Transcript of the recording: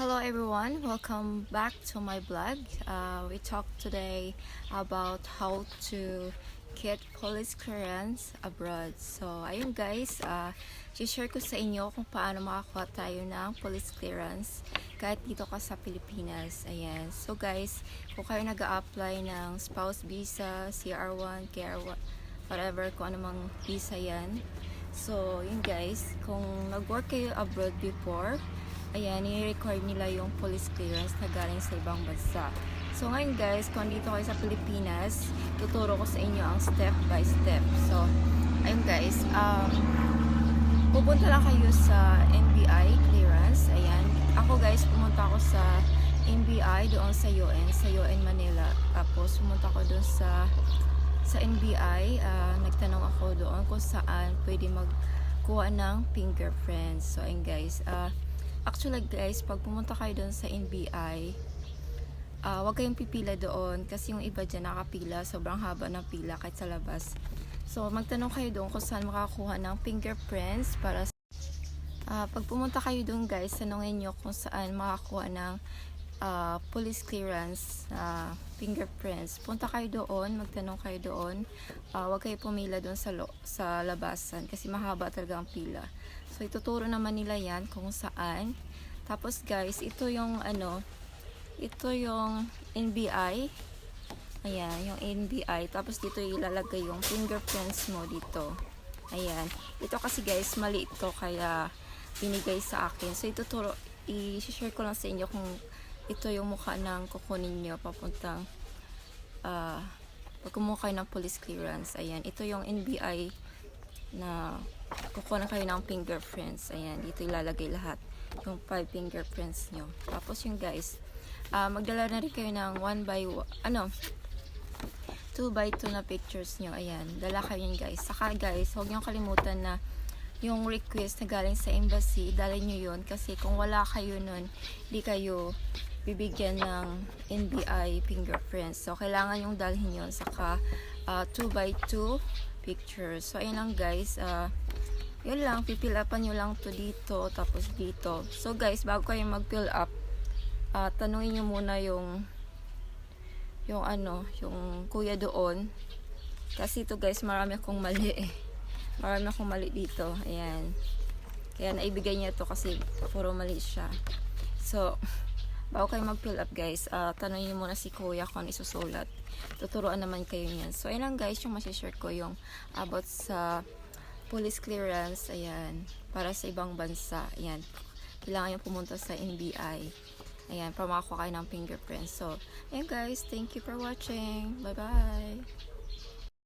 Hello everyone, welcome back to my blog. Uh, we talk today about how to get police clearance abroad. So ayun guys, uh, share ko sa inyo kung paano makakuha tayo ng police clearance kahit dito ka sa Pilipinas. Ayan. So guys, kung kayo nag apply ng spouse visa, CR1, KR1, whatever, kung anumang visa yan. So, yun guys, kung nag-work kayo abroad before, ayan, i-require nila yung police clearance na galing sa ibang bansa. So ngayon guys, kung dito kayo sa Pilipinas, tuturo ko sa inyo ang step by step. So, ayun guys, um, pupunta lang kayo sa NBI clearance. Ayan. Ako guys, pumunta ako sa NBI doon sa UN, sa UN Manila. Tapos pumunta ako doon sa sa NBI, ah, nagtanong ako doon kung saan pwede magkuha ng fingerprints. So, ayun guys, ah, actually guys, pag pumunta kayo doon sa NBI, ah wag kayong pipila doon kasi yung iba dyan nakapila, sobrang haba ng pila kahit sa labas. So, magtanong kayo doon kung saan makakuha ng fingerprints para sa Ah, pag pumunta kayo doon guys, tanongin nyo kung saan makakuha ng ah, police clearance na fingerprints. Punta kayo doon, magtanong kayo doon. Ah, huwag kayo pumila doon sa, lo- sa labasan kasi mahaba talaga ang pila. So, ituturo naman nila yan kung saan. Tapos guys, ito yung ano, ito yung NBI. Ayan, yung NBI. Tapos dito ilalagay yung fingerprints mo dito. Ayan. Ito kasi guys, mali ito kaya binigay sa akin. So ituturo, i-share ko lang sa inyo kung ito yung mukha ng kukunin nyo papuntang ah pag kumuha kayo ng police clearance. Ayan. Ito yung NBI na kukuha kayo ng fingerprints. Ayan. Dito ilalagay lahat yung five fingerprints nyo. Tapos yung guys, ah magdala na rin kayo ng one by one, ano, 2 by 2 na pictures nyo. Ayan, dala kayo yun guys. Saka guys, huwag nyo kalimutan na yung request na galing sa embassy, dala nyo yun. Kasi kung wala kayo nun, hindi kayo bibigyan ng NBI fingerprints. So, kailangan yung dalhin yun. Saka, 2 by 2 pictures. So, ayun lang guys. ah yun lang, pipilapan nyo lang to dito, tapos dito. So guys, bago kayo mag-fill up, ah tanungin nyo muna yung yung ano, yung kuya doon. Kasi ito guys, marami akong mali eh. Marami akong mali dito. Ayan. Kaya naibigay niya to kasi puro mali siya. So, bago kayo mag-fill up guys, ah tanongin niyo muna si kuya kung isusulat. Tuturuan naman kayo niyan. So, ayan lang guys, yung masishare ko yung about sa police clearance. Ayan. Para sa ibang bansa. Ayan. Kailangan yung pumunta sa NBI. Ayan, para makakuha kayo ng fingerprints. So, ayan guys, thank you for watching. Bye-bye!